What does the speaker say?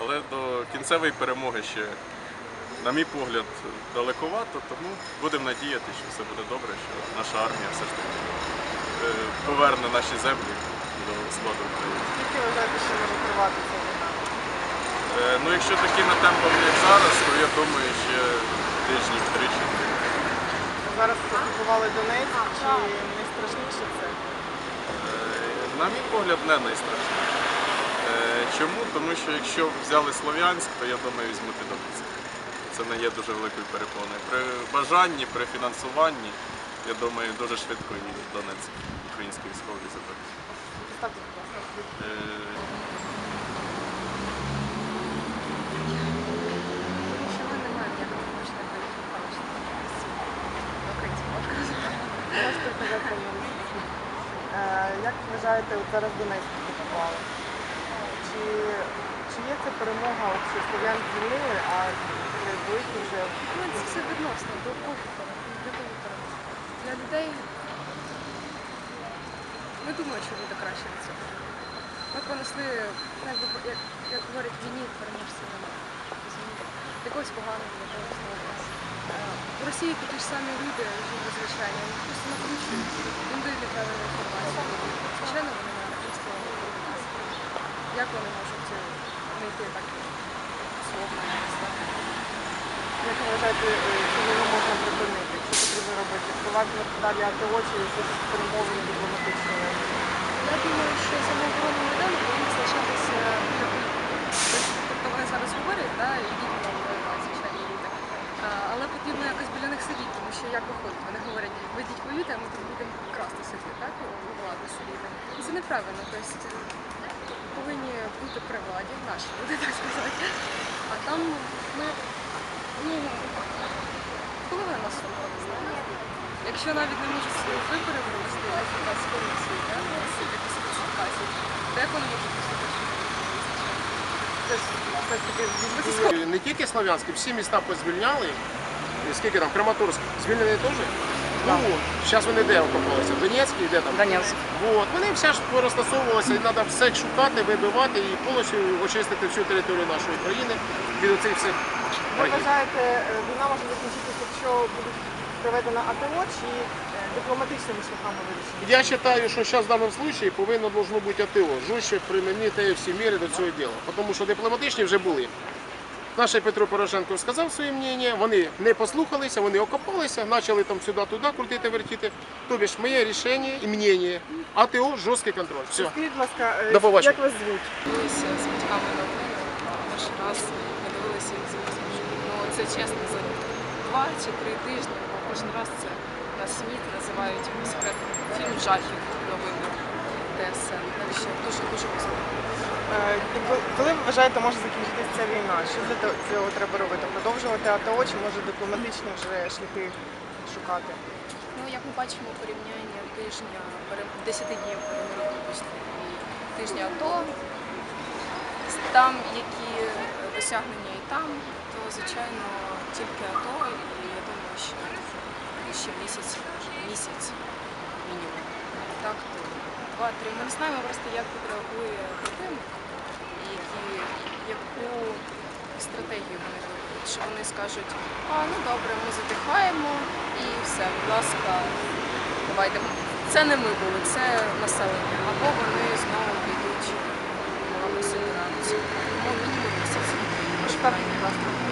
Але до кінцевої перемоги ще, на мій погляд, далековато, тому будемо надіяти, що все буде добре, що наша армія все ж таки е, поверне наші землі до складу України. Скільки вважаєте, що може тривати ця війна? Е, Ну, якщо такими темпами, як зараз, то я думаю, ще тижнів три-чотири. Зараз окупували Донецьк, чи найстрашніше це? Е, На мій погляд, не найстрашніше. Е, Чому? Тому що якщо взяли Слов'янськ, то я думаю, візьмуть і Донецьк. Це не є дуже великою перепоною. При бажанні, при фінансуванні, я думаю, дуже швидко і Донецьк українські військові заберуть. Е. Е, Як вважаєте, зараз Донецьк окупували? Чи, чи є це перемога, от, Слов'ян звільнили, а великі вже Ну, це все відносно до для кого перемога. Для людей не думаю, що буде краще від цього. Ми понесли, як, як говорять, війні переможців немає. Якогось поганого, доброго. Е, В Росії такі ж самі люди звичайно, просто накручують, їм дають неправильну інформацію. Звичайно, вони не просто як вони можуть е, не йти так словно, як ви вважаєте, е, цю війну можна припинити? Що потрібно робити? Впроваджувати далі АТО чи щось перемовини дипломатичні? Я думаю, що самооборона Майдану повинна залишатися біля воїнів. Тобто вони зараз говорять, да, нам воювати, звичайні люди. Але потрібно якось біля них сидіти, тому що як виходить, вони говорять, ви йдіть воюйте, а ми тут будемо красти сидіти, так? У влади сидіти. Це неправильно. Тобто повинні бути при владі, наші люди, так сказати. А там ми, ну, половина свободи, знаєте. Якщо навіть не можуть свої вибори вивести з корупції, якихось фальсифікацій, то як вони можуть поступити? Не тільки Слов'янське, всі міста позвільняли. Скільки там, Краматорськ, звільнений теж? Ну, зараз вони де окопалися? В Донецьку і де там? Донецьк. Вот. Вони вся ж порозтасовувалися, і треба все шукати, вибивати і повністю очистити всю територію нашої країни від оцих всіх Ви врагів. вважаєте, е, війна може закінчитися, якщо буде проведена АТО чи е, дипломатичними шляхами вирішення? Я вважаю, що зараз в даному випадку повинно должно бути АТО. Жорстче примінити всі міри до цього діла. Тому що дипломатичні вже були. Наш Петро Порошенко сказав своє мнення, вони не послухалися, вони окопалися, почали там сюди-туди крутити, вертіти. Тобі ж моє рішення і мнення. АТО жорсткий контроль. Все. Скажіть, будь ласка, е, До побачення. як вас звуть? дивилися з батьками новини. Перший раз ми дивилися їх Ну це чесно за два чи три тижні, кожен раз це на сміт називають секретом фільм жахів новини ТСН. Так що дуже дуже високо. Е, Коли ви вважаєте, може закінчитися ця війна? Що для цього треба робити? Продовжувати АТО чи може дипломатичні вже шляхи шукати? Ну як ми бачимо порівняння тижня пере- 10 днів перемир'я і тижня АТО, там які досягнення і там, то звичайно тільки АТО, і я думаю, що ще місяць, може місяць мінімум. Так, то два-три. Ми не знаємо просто, як відреагує противник, і яку стратегію вони виберуть. Що вони скажуть, а ну добре, ми затихаємо і все, будь ласка, давайте. Це не ми були, це населення. Або вони знову підуть в агресивну реакцію. Тому. Поставте, будь ласка.